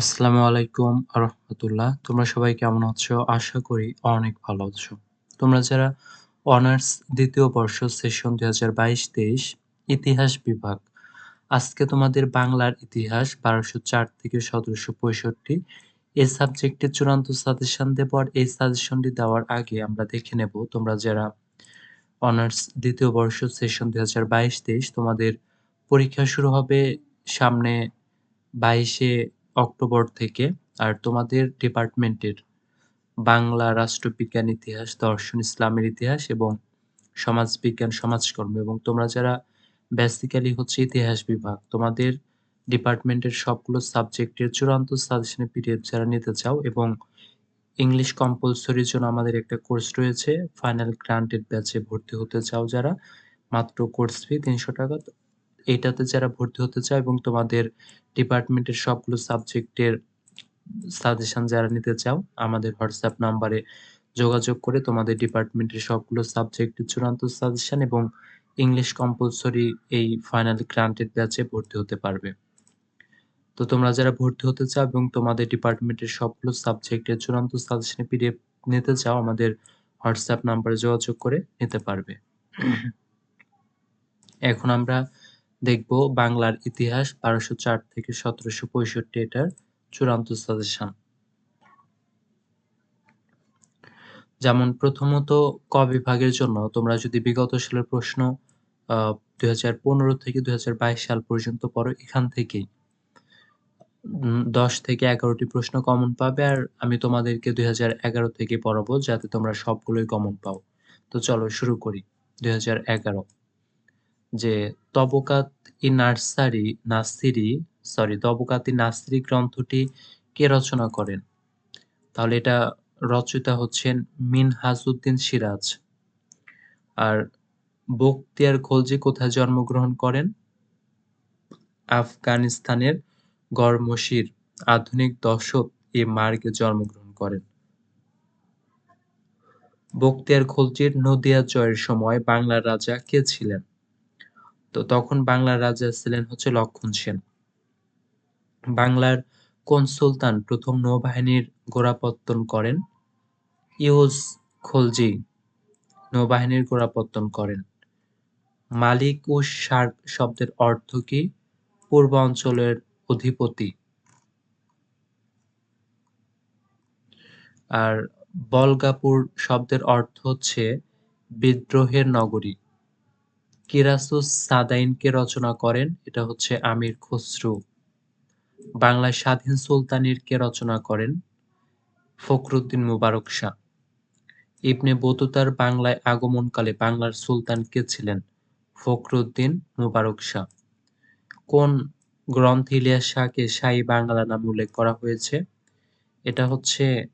আসসালামু আলাইকুম রহমতুল্লাহ তোমরা সবাই কেমন আছো? আশা করি অনেক ভালো আছো। তোমরা যারা অনার্স দ্বিতীয় বর্ষ সেশন দুই হাজার বাইশ তেইশ ইতিহাস বিভাগ, আজকে তোমাদের বাংলার ইতিহাস বারোশো চার থেকে সতেরোশো পঁয়ষট্টি। এই সাবজেক্টের চূড়ান্ত সাজেশন দেওয়ার এই সাজেশনটি দেওয়ার আগে আমরা দেখে নেব তোমরা যারা অনার্স দ্বিতীয় বর্ষ সেশন দুই হাজার বাইশ তেইশ, তোমাদের পরীক্ষা শুরু হবে সামনে বাইশে অক্টোবর থেকে আর তোমাদের ডিপার্টমেন্টের বাংলা রাষ্ট্রবিজ্ঞান ইতিহাস, দর্শন, ইসলামের ইতিহাস এবং সমাজবিজ্ঞান, সমাজকর্ম এবং তোমরা যারা বেসিক্যালি হচ্ছে ইতিহাস বিভাগ, তোমাদের ডিপার্টমেন্টের সবগুলো সাবজেক্টের চূড়ান্ত সাজেশনের পিডিএফ যারা নিতে চাও এবং ইংলিশ কম্পালসরির জন্য আমাদের একটা কোর্স রয়েছে ফাইনাল গ্রান্টেড ব্যাচে ভর্তি হতে চাও যারা, মাত্র কোর্স ফি তিনশো টাকা এটাতে যারা ভর্তি হতে চাও এবং তোমাদের ডিপার্টমেন্টের সবগুলো সাবজেক্টের সাজেশন যারা নিতে চাও, আমাদের হোয়াটসঅ্যাপ নাম্বারে যোগাযোগ করে তোমাদের ডিপার্টমেন্টের সবগুলো সাবজেক্টের চূড়ান্ত সাজেশন এবং ইংলিশ কম্পালসরি এই ফাইনাল গ্রান্টেড ব্যাচে ভর্তি হতে পারবে। তো তোমরা যারা ভর্তি হতে চাও এবং তোমাদের ডিপার্টমেন্টের সবগুলো সাবজেক্টের চূড়ান্ত সাজেশনে পিডিএফ নিতে চাও, আমাদের হোয়াটসঅ্যাপ নাম্বারে যোগাযোগ করে নিতে পারবে। এখন আমরা দেখব বাংলার ইতিহাস বারোশো চার থেকে সতেরোশো পঁয়ষট্টি এটার চূড়ান্ত সাজেশন। যেমন প্রথমত, ক বিভাগের জন্য তোমরা যদি বিগত সালের প্রশ্ন দুই হাজার পনেরো থেকে দুই সাল পর্যন্ত পড়ো, এখান থেকেই। দশ থেকে এগারোটি প্রশ্ন কমন পাবে আর আমি তোমাদেরকে দুই থেকে পড়াবো যাতে তোমরা সবগুলোই কমন পাও। তো চলো শুরু করি, দুই হাজার এগারো। যে তবকাত ই নার্সারি, নাসিরি সরি তবকাত ই নাসিরি গ্রন্থটি কে রচনা করেন? তাহলে এটা রচয়িতা হচ্ছেন মিন মিনহাজউদ্দিন সিরাজ। আর বখতিয়ার খলজি কোথায় জন্মগ্রহণ করেন? আফগানিস্তানের গড়মসির আধুনিক দশক এ মার্গে জন্মগ্রহণ করেন। বখতিয়ার খলজির নদিয়া জয়ের সময় বাংলার রাজা কে ছিলেন? তো তখন বাংলার রাজা ছিলেন হচ্ছে লক্ষণ সেন। বাংলার কোন সুলতান প্রথম নৌবাহিনীর গোড়াপত্তন করেন? ইউজ খলজি, নৌবাহিনীর গোড়াপত্তন করেন। মালিক ও সার শব্দের অর্থ কি? পূর্ব অঞ্চলের অধিপতি। আর বলগাপুর শব্দের অর্থ হচ্ছে বিদ্রোহের নগরী। কিরাসুস সাদাইনকে রচনা করেন, এটা হচ্ছে আমির খসরু। বাংলায় স্বাধীন সুলতানির কে রচনা করেন? ফখরুদ্দিন মুবারক শাহ। ইবনে বতুতার বাংলায় আগমনকালে বাংলার সুলতান কে ছিলেন? ফখরুদ্দিন মুবারক শাহ। কোন গ্রন্থ ইলিয়াস শাহকে শাহী বাংলা নামে উল্লেখ করা হয়েছে? এটা হচ্ছে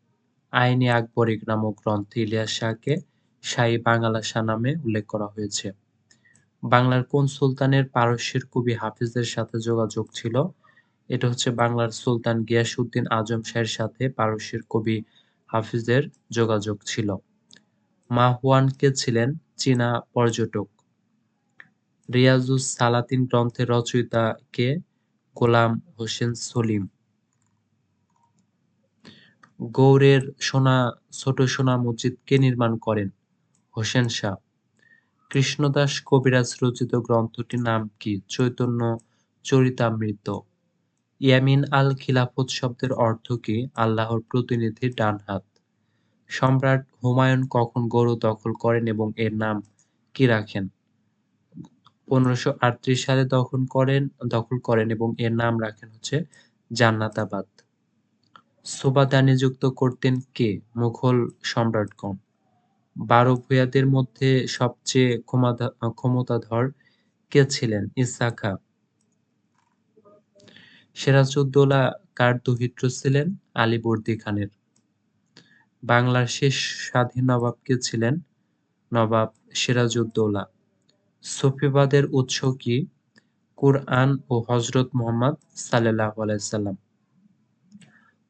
আইনি আকবরিক নামক গ্রন্থে ইলিয়াস শাহকে শাহী বাংলা শাহ নামে উল্লেখ করা হয়েছে। বাংলার কোন সুলতানের পারস্যের কবি হাফিজের সাথে যোগাযোগ ছিল? এটা হচ্ছে বাংলার সুলতান গিয়াসউদ্দিন আজম শাহের সাথে পারস্যের কবি হাফিজের যোগাযোগ ছিল। মাহুয়ান কে ছিলেন? চীনা পর্যটক। রিয়াজুস সালাতিন গ্রন্থের রচয়িতা কে? গোলাম হোসেন সলিম। গৌড়ের সোনা, ছোট সোনা মসজিদ কে নির্মাণ করেন? হোসেন শাহ। কৃষ্ণদাস কবিরাজ রচিত গ্রন্থটির নাম কি? চৈতন্য চরিতামৃত। ইয়ামিন আল খিলাফত শব্দের অর্থ কি? আল্লাহর প্রতিনিধি ডান হাত। সম্রাট হুমায়ুন কখন গৌড় দখল করেন এবং এর নাম কি রাখেন? পনেরোশো সালে দখল করেন দখল করেন এবং এর নাম রাখেন হচ্ছে জান্নাতাবাদ। সুবাদা নিযুক্ত করতেন কে? মুঘল সম্রাটগণ। বারো ভূয়াদের মধ্যে সবচেয়ে ক্ষমতাধর কে ছিলেন? ইসা খা সিরাজউদ্দৌলা কার দহিত্র ছিলেন, আলীবর্দী খানের। বাংলার শেষ স্বাধীন নবাব কে ছিলেন? নবাব সিরাজউদ্দৌলা। সুফিবাদের উৎস কি? কুরআন ও হজরত মোহাম্মদ সাল্লাহ আলাইসাল্লাম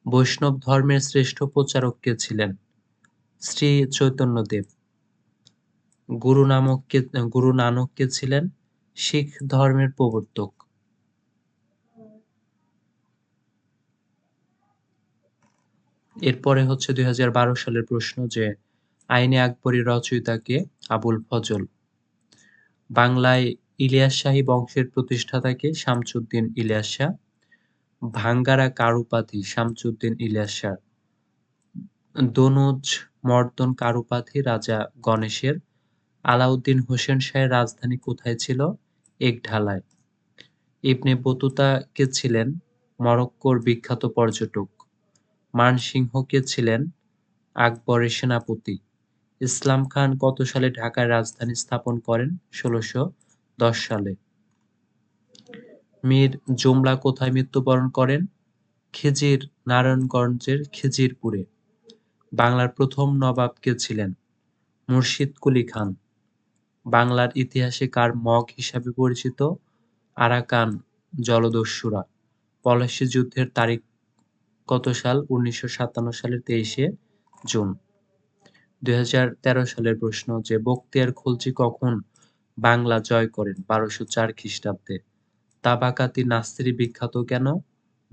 বৈষ্ণব ধর্মের শ্রেষ্ঠ প্রচারক কে ছিলেন? শ্রী চৈতন্যদেব গুরু নামক কে, গুরু নানক কে ছিলেন শিখ ধর্মের প্রবর্তক এরপরে হচ্ছে ২০১২ সালের প্রশ্ন যে, আইনে আকবরী রচয়িতাকে আবুল ফজল। বাংলায় ইলিয়াস শাহী বংশের প্রতিষ্ঠাতা কে? শামসুদ্দীন ইলিয়াস শাহ। ভাঙ্গারা কার উপাধি? শামসুদ্দীন ইলিয়াস শাহ। দনুজ মর্দন কার উপাধি? রাজা গণেশের। আলাউদ্দিন হোসেন শাহের রাজধানী কোথায় ছিল? একঢালায়। ইবনে বতুতা কে ছিলেন? মরক্কোর বিখ্যাত পর্যটক। মানসিংহ কে ছিলেন? আকবরের সেনাপতি। ইসলাম খান কত সালে ঢাকায় রাজধানী স্থাপন করেন? ষোলশ দশ সালে। মীর জুমলা কোথায় মৃত্যুবরণ করেন? খিজির, নারায়ণগঞ্জের খিজিরপুরে। বাংলার প্রথম নবাব কে ছিলেন? মুর্শিদ কুলি খান। বাংলার ইতিহাসে কার মগ হিসাবে পরিচিত? আরাকান জলদস্যুরা। পলাশী যুদ্ধের তারিখ কত সাল? উনিশশো সাতান্ন সালের তেইশে জুন। দুই হাজার তেরো সালের প্রশ্ন যে বক্তিয়ার খলজি কখন বাংলা জয় করেন? বারোশো চার খ্রিস্টাব্দে। তাবাকাতি নাস্তিরি বিখ্যাত কেন?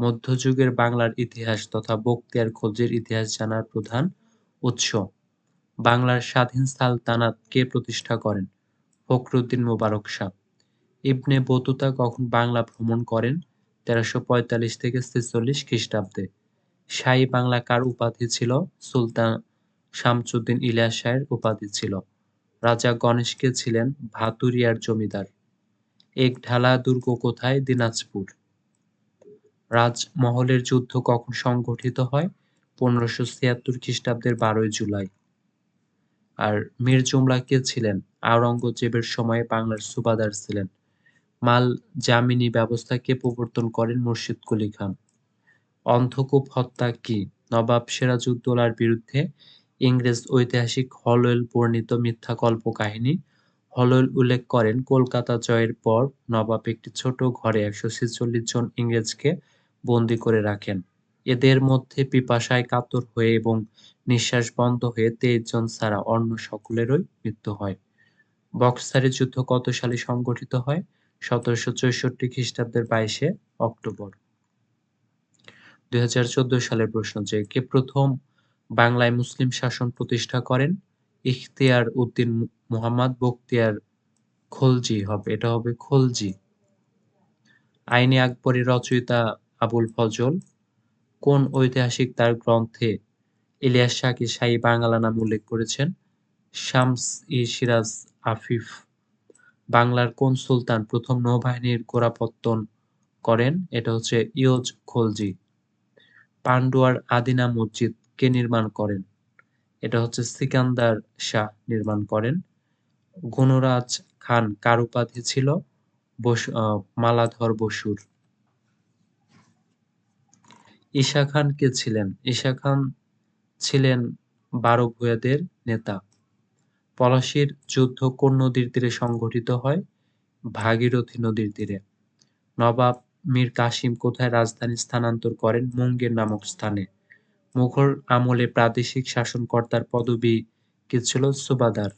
মধ্যযুগের বাংলার ইতিহাস তথা বখতিয়ার খলজির ইতিহাস জানার প্রধান উৎস। বাংলার স্বাধীন সালতানাত কে প্রতিষ্ঠা করেন? ফখরুদ্দীন মোবারক শাহ। ইবনে বতুতা কখন বাংলা ভ্রমণ করেন? তেরোশো পঁয়তাল্লিশ থেকে ছেচল্লিশ খ্রিস্টাব্দে। শাহী বাংলা কার উপাধি ছিল? সুলতান শামসুদ্দীন ইলিয়াস শাহের উপাধি ছিল। রাজা গণেশকে ছিলেন? ভাতুরিয়ার জমিদার। এক ঢালা দুর্গ কোথায়? দিনাজপুর। রাজমহলের যুদ্ধ কখন সংঘটিত হয়? পনেরোশো ছিয়াত্তর খ্রিস্টাব্দের বারোই জুলাই। আর মীর জুমলা কে ছিলেন? আওরঙ্গজেবের সময়ে বাংলার সুবাদার ছিলেন। মাল জামিনী ব্যবস্থা কে প্রবর্তন করেন? মুর্শিদ কুলি খান। অন্ধকূপ হত্যা কি? নবাব সিরাজউদ্দৌলার বিরুদ্ধে ইংরেজ ঐতিহাসিক হলওয়েল বর্ণিত মিথ্যা কল্পকাহিনী। হলওয়েল উল্লেখ করেন, কলকাতা জয়ের পর নবাব একটি ছোট ঘরে একশো ছেচল্লিশ জন ইংরেজকে বন্দী করে রাখেন। এদের মধ্যে পিপাসায় কাতর হয়ে এবং নিঃশ্বাস বন্ধ হয়ে তেইশ জন ছাড়া অন্য সকলেরই মৃত্যু হয়। বক্সারের যুদ্ধ কত সালে সংঘটিত হয়? সতেরোশো চৌষট্টি খ্রিস্টাব্দের বাইশে অক্টোবর। দুই হাজার চোদ্দ সালের প্রশ্ন যে, কে প্রথম বাংলায় মুসলিম শাসন প্রতিষ্ঠা করেন? ইখতিয়ার উদ্দিন মুহাম্মদ বখতিয়ার খলজি হবে এটা হবে খলজি। আইনে আকবরের রচয়িতা আবুল ফজল। কোন ঐতিহাসিক তার গ্রন্থে ইলিয়াস শাহকে শাহী বাংলা নাম উল্লেখ করেছেন? শামস ই সিরাজ আফিফ। বাংলার কোন সুলতান প্রথম নৌবাহিনীর গোড়াপত্তন করেন? এটা হচ্ছে ইয়জ খলজি। পান্ডুয়ার আদিনা মসজিদ কে নির্মাণ করেন? এটা হচ্ছে সিকান্দার শাহ নির্মাণ করেন। গুণরাজ খান কার উপাধি ছিল? মালাধর বসুর। ঈশা খান কে ছিলেন? ঈশা খান ছিলেন বারো ভূয়াদের নেতা। পলাশীর যুদ্ধ কোন নদীর তীরে সংঘটিত হয়? ভাগীরথী নদীর তীরে। নবাব মীর কাসিম কোথায় রাজধানী স্থানান্তর করেন? মুঙ্গের নামক স্থানে। মুঘল আমলে প্রাদেশিক শাসনকর্তার পদবি কি ছিল? সুবাদার।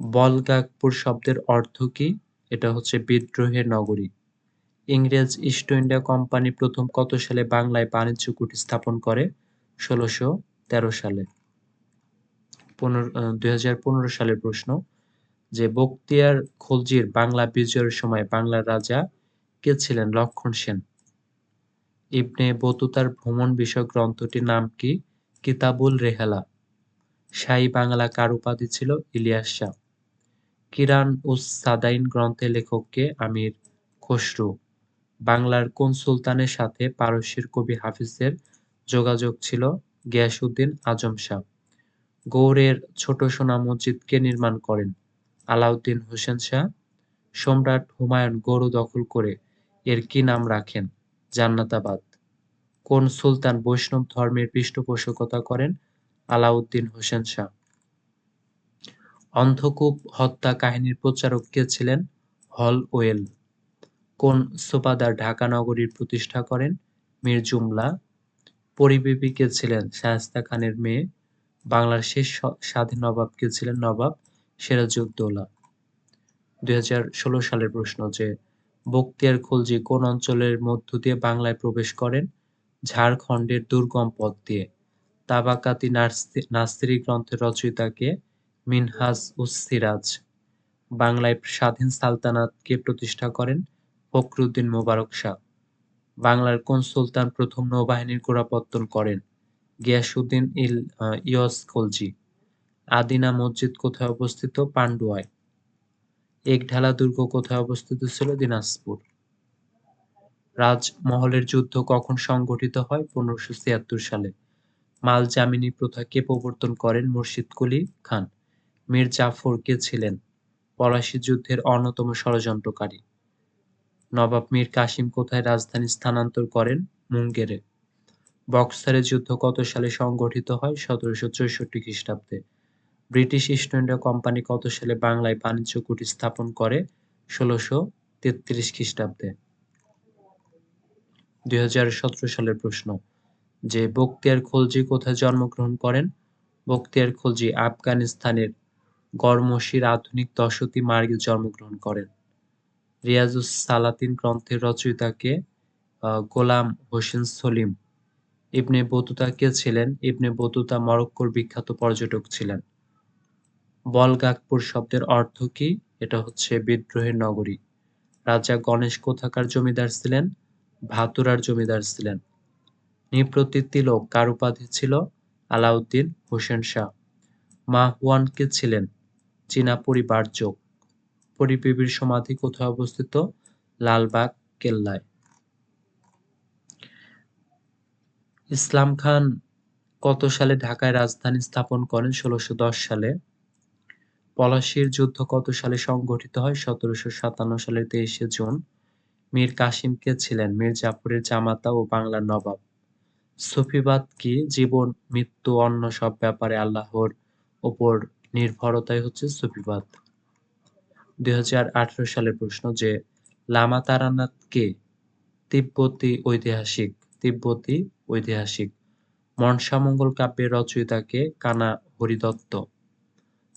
বলগাকপুর শব্দের অর্থ কি? এটা হচ্ছে বিদ্রোহের নগরী। ইংরেজ ইস্ট ইন্ডিয়া কোম্পানি প্রথম কত সালে বাংলায় বাণিজ্য কুঠি স্থাপন করে? ষোলশো তেরো সালে। পনেরো দুই সালের প্রশ্ন যে বখতিয়ার খলজির বাংলা বিজয়ের সময় বাংলার রাজা কে ছিলেন? লক্ষণ সেন। ইবনে বতুতার ভ্রমণ বিষয়ক গ্রন্থটির নাম কি? কিতাবুল রেহেলা। শাহী বাংলা কার উপাধি ছিল? ইলিয়াস শাহ। কিরান উস সাদাইন গ্রন্থের লেখককে আমির খসরু। বাংলার কোন সুলতানের সাথে পারস্যের কবি হাফিজের যোগাযোগ ছিল? গিয়াসউদ্দিন আজম শাহ। গৌড়ের ছোট সোনা মসজিদ কে নির্মাণ করেন? আলাউদ্দিন হোসেন শাহ। সম্রাট হুমায়ুন গৌড় দখল করে এর কি নাম রাখেন? জান্নাতাবাদ। কোন সুলতান বৈষ্ণব ধর্মের পৃষ্ঠপোষকতা করেন? আলাউদ্দিন হোসেন শাহ। অন্ধকূপ হত্যা কাহিনীর প্রচারক কে ছিলেন? হল ওয়েল। কোন সুবাদার ঢাকা নগরীর প্রতিষ্ঠা করেন? মীর জুমলা। পরিবেবী কে ছিলেন? শায়েস্তা খানের মেয়ে। বাংলার শেষ স্বাধীন নবাব কে ছিলেন? নবাব সিরাজউদ্দৌলা। দুই ষোলো সালের প্রশ্ন যে, বক্তিয়ার খলজি কোন অঞ্চলের মধ্য দিয়ে বাংলায় প্রবেশ করেন? ঝাড়খণ্ডের দুর্গম পথ দিয়ে তাবাকাতি নাস্তিরি গ্রন্থের রচয়িতাকে মিনহাজ উস সিরাজ বাংলায় স্বাধীন সালতানাতকে প্রতিষ্ঠা করেন ফখরুদ্দিন মোবারক শাহ। বাংলার কোন সুলতান প্রথম নৌবাহিনীর গোড়াপত্তন করেন? গিয়াসুদ্দিন ইল ইয়স খলজি আদিনা মসজিদ কোথায় অবস্থিত? পান্ডুয়ায়। একঢালা দুর্গ কোথায় অবস্থিত ছিল? দিনাজপুর। রাজমহলের যুদ্ধ কখন সংঘটিত হয়? পনেরোশো ছিয়াত্তর সালে। মাল জামিনী প্রথা কে প্রবর্তন করেন? মুর্শিদ কুলি খান। মীর জাফর কে ছিলেন? পলাশী যুদ্ধের অন্যতম ষড়যন্ত্রকারী। নবাব মীর কাসিম কোথায় রাজধানী স্থানান্তর করেন? মুঙ্গেরে। বক্সারের যুদ্ধ কত সালে সংগঠিত হয়? সতেরোশো চৌষট্টি খ্রিস্টাব্দে। ব্রিটিশ ইস্ট ইন্ডিয়া কোম্পানি কত সালে বাংলায় বাণিজ্য কুটি স্থাপন করে? ষোলোশো তেত্রিশ খ্রিস্টাব্দে। দুই হাজার সতেরো সালের প্রশ্ন, যে বক্তিয়ার খলজি কোথায় জন্মগ্রহণ করেন? বক্তিয়ার খলজি আফগানিস্তানের গরমসির আধুনিক দশতি মার্গে জন্মগ্রহণ করেন। রিয়াজুস সালাতিন গ্রন্থের রচয়িতাকে গোলাম হোসেন সলিম ইবনে বতুতা কে ছিলেন? ইবনে বতুতা মরক্কোর বিখ্যাত পর্যটক ছিলেন। বলগাকপুর শব্দের অর্থ কি? এটা হচ্ছে বিদ্রোহের নগরী। রাজা গণেশ কোথাকার জমিদার ছিলেন? ভাতুরার জমিদার ছিলেন। নিপ্রতি তিলক কার উপাধি ছিল? আলাউদ্দিন হোসেন শাহ। মাহওয়ান কে ছিলেন? চীনা পরিবারযোগ পরিবিবির সমাধি কোথায় অবস্থিত? লালবাগ, কেল্লায়। ইসলাম খান কত সালে ঢাকায় রাজধানী স্থাপন করেন? ষোলোশো সালে। পলাশীর যুদ্ধ কত সালে সংঘটিত হয়? সতেরোশো সাতান্ন সালের তেইশে জুন। মীর কাসিম কে ছিলেন? মীর জাফরের জামাতা ও বাংলার নবাব। সুফিবাদ কি? জীবন, মৃত্যু, অন্য সব ব্যাপারে আল্লাহর ওপর নির্ভরতাই হচ্ছে সুফিবাদ। দুই হাজার আঠারো সালের প্রশ্ন যে লামা তারানাথ কে তিব্বতী ঐতিহাসিক তিব্বতী ঐতিহাসিক মনসামঙ্গল কাব্যের রচয়িতাকে কানা হরিদত্ত।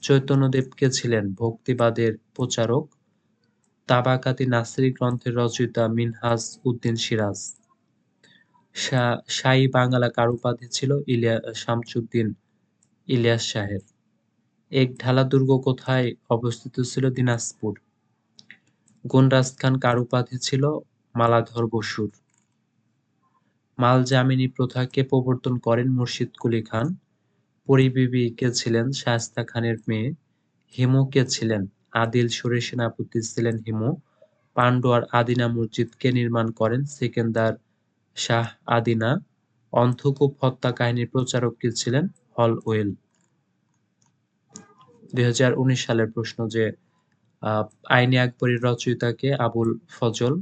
চৈতন্যদেব কে ছিলেন ভক্তিবাদের প্রচারক, তাবাকাতি নাসিরি গ্রন্থের রচয়িতা মিনহাজ উদ্দিন সিরাজ। শাহী বাংলা কার উপাধি ছিল ইলিয়া, শামসুদ্দিন ইলিয়াস শাহের এক ঢালা দুর্গ কোথায় অবস্থিত ছিল? দিনাজপুর। গুনরাজ খান কার উপাধি ছিল মালাধর বসুর। মাল জামিনী প্রথাকে প্রবর্তন করেন মুর্শিদ কুলি খান। পরিবিবি কে ছিলেন? শায়স্তা খানের মেয়ে হিমু কে ছিলেন? আদিল সুরের সেনাপতি ছিলেন হিমু। পান্ডুয়ার আদিনা মসজিদ কে নির্মাণ করেন সেকেন্দার শাহ আদিনা। অন্ধকূপ হত্যা কাহিনীর প্রচারক কে ছিলেন হল ওয়েল দুই হাজার উনিশ সালের প্রশ্ন যে আইনে আকবরীর রচয়িতাকে আবুল ফজল,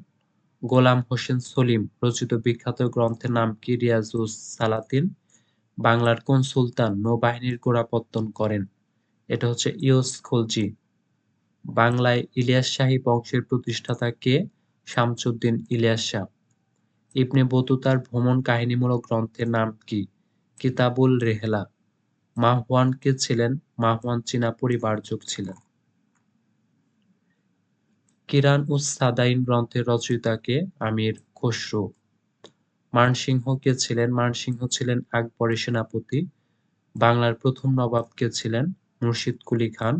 গোলাম হোসেন সলিম রচিত বিখ্যাত গ্রন্থের নাম কি রিয়াজুস সালাতিন? বাংলার কোন সুলতান নৌবাহিনীর গোড়াপত্তন করেন? এটা হচ্ছে ইয়স খলজি। বাংলায় ইলিয়াস শাহী বংশের প্রতিষ্ঠাতা কে? শামসুদ্দিন ইলিয়াস শাহ। ইবনে বতুতার ভ্রমণ কাহিনীমূলক গ্রন্থের নাম কি? কিতাবুল রেহেলা। মাহওয়ান কে ছিলেন মাহওয়ান চীনা পরিবারযোগ ছিলেন কিরান উস সাদাইন গ্রন্থের রচয়িতাকে আমির খসরু। মানসিংহ কে ছিলেন? মানসিংহ ছিলেন আকবরের সেনাপতি। বাংলার প্রথম নবাব কে ছিলেন? মুর্শিদ কুলি খান।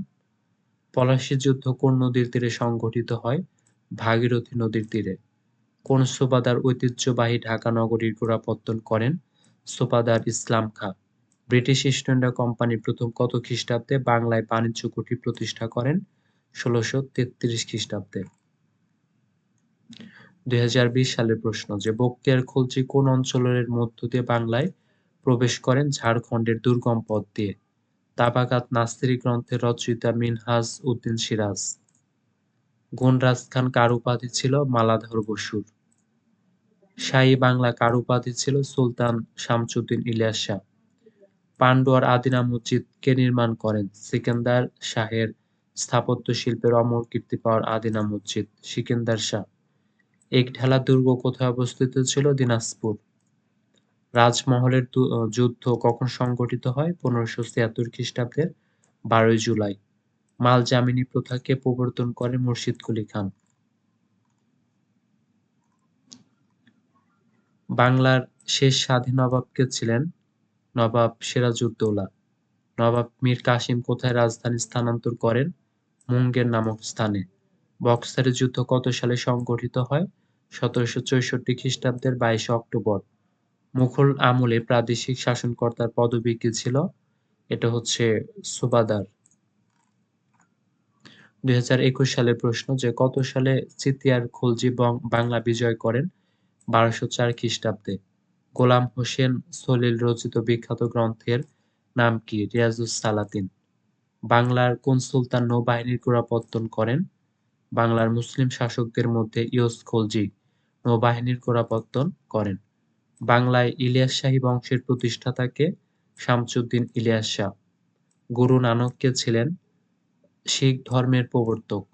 পলাশী যুদ্ধ কোন নদীর তীরে সংঘটিত হয়? ভাগীরথী নদীর তীরে। কোন সুবাদার ঐতিহ্যবাহী ঢাকা নগরীর গোড়াপত্তন করেন সুবাদার Islam Khan. British East India company প্রথম কত খ্রিস্টাব্দে বাংলায় বাণিজ্য কুটির প্রতিষ্ঠা করেন? ষোলোশো তেত্রিশ খ্রিস্টাব্দে। দুই হাজার বিশ সালের প্রশ্ন, যে বক্তিয়ার খলজি কোন অঞ্চলের মধ্য দিয়ে বাংলায় প্রবেশ করেন? ঝাড়খণ্ডের দুর্গম পথ দিয়ে। তাবাকাত নাস্তিরি গ্রন্থের রচয়িতা মিনহাজ উদ্দিন সিরাজ। গুণরাজ খান কার উপাধি ছিল? মালাধর বসুর। শাহী বাংলা কার উপাধি ছিল? সুলতান শামসুদ্দিন ইলিয়াস শাহ। পান্ডুয়ার আদিনা মসজিদ কে নির্মাণ করেন। সিকান্দার শাহের স্থাপত্য শিল্পের অমর কীর্তি পাওয়ার আদিনা মসজিদ, সিকেন্দার শাহ। এক ঢালা দুর্গ কোথায় অবস্থিত ছিল? দিনাজপুর। রাজমহলের যুদ্ধ কখন সংঘটিত হয়? পনেরোশো ছিয়াত্তর খ্রিস্টাব্দের বারোই জুলাই। মাল জামিনী প্রথাকে প্রবর্তন করে মুর্শিদ কুলি খান। বাংলার শেষ স্বাধীন নবাব কে ছিলেন নবাব সিরাজউদ্দৌলা। নবাব মীর কাসিম কোথায় রাজধানী স্থানান্তর করেন? মুঙ্গের নামক স্থানে। বক্সারের যুদ্ধ কত সালে সংগঠিত হয়? সতেরোশো চৌষট্টি খ্রিস্টাব্দের বাইশে অক্টোবর। মুঘল আমলে প্রাদেশিক শাসনকর্তার পদবী কি ছিল? এটা হচ্ছে সুবাদার। দুই সালের প্রশ্ন যে কত সালে চিতিয়ার খলজি বাংলা বিজয় করেন? বারোশো চার খ্রিস্টাব্দে। গোলাম হোসেন সলিল রচিত বিখ্যাত গ্রন্থের নাম কি? রিয়াজুস সালাতিন। বাংলার কোন সুলতান নৌবাহিনীর গোড়াপত্তন করেন? বাংলার মুসলিম শাসকদের মধ্যে ইয়স খলজি নৌবাহিনীর গোড়াপত্তন করেন। বাংলায় ইলিয়াস শাহী বংশের প্রতিষ্ঠাতাকে শামসুদ্দিন ইলিয়াস শাহ। গুরু নানককে ছিলেন শিখ ধর্মের প্রবর্তক।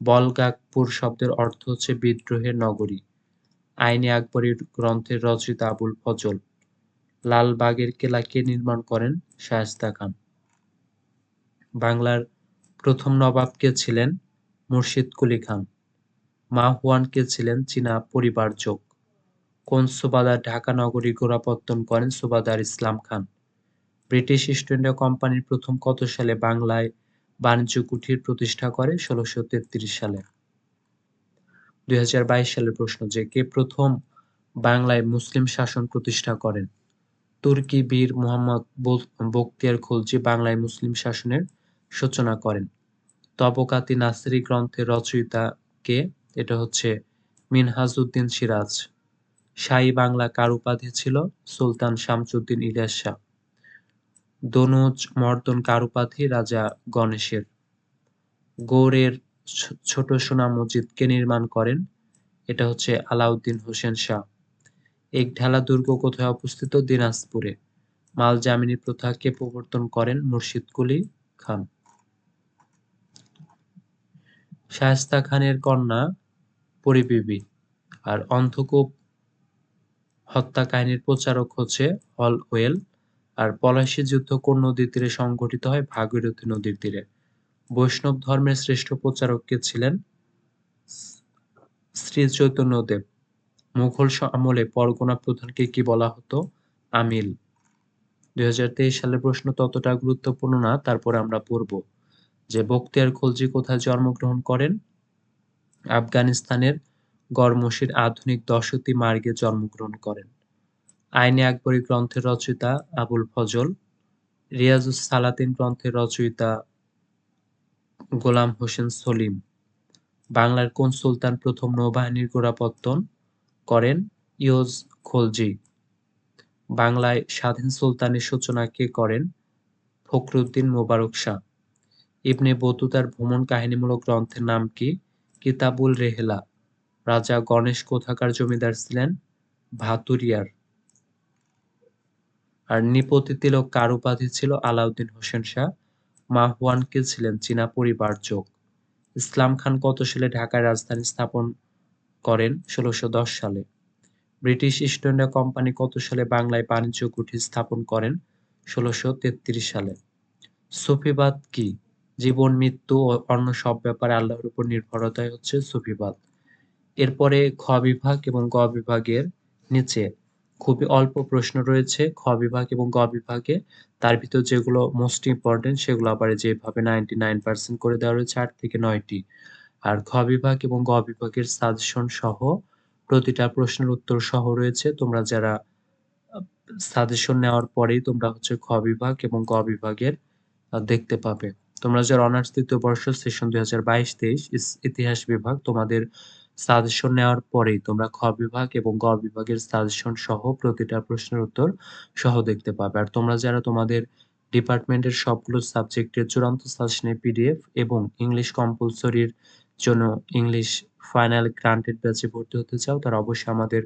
বলগাকপুর শব্দের অর্থ হচ্ছে বিদ্রোহের নগরী। আইনে আকবরী গ্রন্থের রচয়িতা আবুল ফজল, লালবাগের কেলা কে নির্মাণ করেন শায়স্তা খান। বাংলার প্রথম নবাব কে ছিলেন মুর্শিদ কুলি খান মা হুয়ান কে ছিলেন চীনা পরিবার পরিবারযোগ কোন সুবাদার ঢাকা নগরী গোড়াপত্তন করেন সুবাদার Islam Khan. British East India কোম্পানির প্রথম কত সালে বাংলায় বাণিজ্য কুঠির প্রতিষ্ঠা করে? ষোলোশো তেত্রিশ সালে। দুই হাজার বাইশ সালের প্রশ্ন যে কে প্রথম বাংলায় মুসলিম শাসন প্রতিষ্ঠা করেন? তুর্কি বীর মোহাম্মদ বক্তিয়ার খলজি বাংলায় মুসলিম শাসনের সূচনা করেন। তবকাতি নাসরি গ্রন্থের রচয়িতা কে? এটা হচ্ছে মিনহাজউদ্দিন সিরাজ। শাহী বাংলা কার উপাধি ছিল? সুলতান শামসুদ্দিন ইলিয়াস শাহ। দনুজ মর্দন কার উপাধি? রাজা গণেশের। গৌড়ের ছোট সোনা মসজিদকে নির্মাণ করেন। এটা হচ্ছে আলাউদ্দিন হোসেন শাহ। এক ঢালা দুর্গ কোথায় অবস্থিত? দিনাজপুরে। মাল জামিনী প্রথাকে প্রবর্তন করেন মুর্শিদ কুলি খান। শায়স্তা খানের কন্যা পরিবিবি আর অন্ধকূপ হত্যা কাহিনীর প্রচারক হচ্ছে হল ওয়েল। আর পলাশী যুদ্ধ কোন নদীর তীরে সংঘটিত হয়? ভাগীরথী নদীর তীরে। বৈষ্ণব ধর্মের শ্রেষ্ঠ প্রচারক কে ছিলেন? শ্রী চৈতন্যদেব। মুঘল আমলে পরগনা প্রধানকে কি বলা হতো? আমিল। দুই হাজার তেইশ সালের প্রশ্ন ততটা গুরুত্বপূর্ণ না, তারপরে আমরা পড়ব। যে বক্তিয়ার খলজি কোথায় জন্মগ্রহণ করেন? আফগানিস্তানের গরমসির আধুনিক দশতি মার্গে জন্মগ্রহণ করেন। আইনে আকবরী গ্রন্থের রচয়িতা আবুল ফজল। রিয়াজুস সালাতিন গ্রন্থের রচয়িতা গোলাম হোসেন সলিম। বাংলার কোন সুলতান প্রথম নৌবাহিনীর গোড়াপত্তন করেন? ইয়োজ খলজি। বাংলায় স্বাধীন সুলতানের সূচনা কে করেন? ফখরুদ্দিন মোবারক শাহ। ইবনে বতুতার ভ্রমণ কাহিনীমূলক গ্রন্থের নাম কি? কিতাবুল রেহেলা। রাজা গণেশ কোথাকার জমিদার ছিলেন? ভাতুরিয়ার। আর নিপতি তিলক কার উপাধি ছিল? আলাউদ্দিন হোসেন শাহ। মাহওয়ান কে ছিলেন চীনা পরিবার যোগ ইসলাম খান কত সালে ঢাকায় রাজধানী স্থাপন করেন? ষোলোশো দশ সালে। ব্রিটিশ ইস্ট ইন্ডিয়া কোম্পানি কত সালে বাংলায় বাণিজ্য কুঠি স্থাপন করেন? ষোলোশো তেত্রিশ সালে। সুফিবাদ কি? জীবন, মৃত্যু ও অন্য সব ব্যাপারে আল্লাহর উপর নির্ভরতাই হচ্ছে সুফিবাদ। এরপরে খ বিভাগ এবং গ বিভাগের নিচে খুবই অল্প প্রশ্ন রয়েছে, খ বিভাগ এবং গ বিভাগে। তার ভিতর যেগুলো মোস্ট ইম্পর্টেন্ট সেগুলো আবার যেভাবে নাইনটি নাইন পার্সেন্ট করে দেওয়া রয়েছে, আট থেকে নয়টি। আর খ বিভাগ এবং গ বিভাগের সাজেশন সহ প্রতিটা প্রশ্নের উত্তর সহ রয়েছে। তোমরা যারা সাজেশন নেওয়ার পরেই তোমরা হচ্ছে খ বিভাগ এবং গ বিভাগের দেখতে পাবে। তোমরা যারা অনার্স তৃতীয় বর্ষ সেশন দুই হাজার বাইশ তেইশ ইতিহাস বিভাগ, তোমাদের সাজেশন নেওয়ার পরেই তোমরা খ বিভাগ এবং গ বিভাগের সাজেশন সহ প্রতিটা প্রশ্নের উত্তর সহ দেখতে পাবে। আর তোমরা যারা তোমাদের ডিপার্টমেন্টের সবগুলো সাবজেক্টের চূড়ান্ত সাজেশনের পিডিএফ এবং ইংলিশ কম্পালসরির জন্য ইংলিশ ফাইনাল গ্রান্টেড ব্যাচে ভর্তি হতে চাও, তারা অবশ্যই আমাদের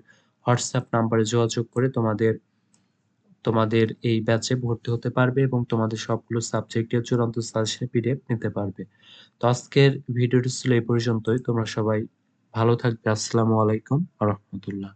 হোয়াটসঅ্যাপ নাম্বারে যোগাযোগ করে তোমাদের তোমাদের এই ব্যাচে ভর্তি হতে পারবে এবং তোমাদের সবগুলো সাবজেক্টের চূড়ান্ত সাজেশন পিডিএফ নিতে পারবে। তো আজকের ভিডিওটি ছিল এই পর্যন্তই। তোমরা সবাই ভালো থাকবে। আসসালামু আলাইকুম রহমতুল্লাহ।